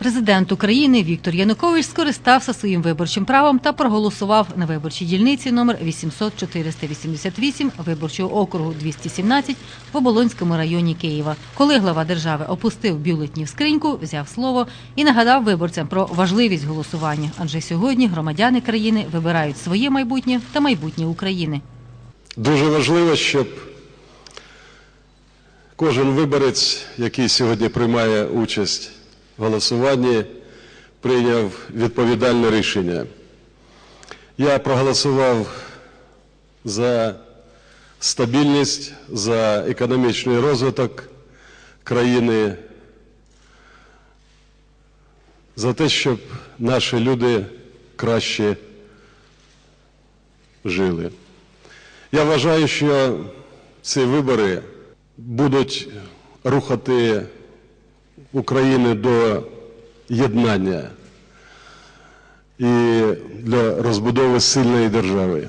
Президент України Віктор Янукович скористався своїм виборчим правом та проголосував на виборчій дільниці номер 800 488 виборчого округу 217 в Оболонському районі Києва. Коли глава держави опустив бюлетні в скриньку, взяв слово і нагадав виборцям про важливість голосування, адже сьогодні громадяни країни вибирають своє майбутнє та майбутнє України. Дуже важливо, щоб кожен виборець, який сьогодні приймає участь голосуванні, прийняв відповідальне рішення. Я проголосував за стабільність, за економічний розвиток країни, за те, щоб наші люди краще жили. Я вважаю, що ці вибори будуть рухати Україну до єднання і для розбудови сильної держави.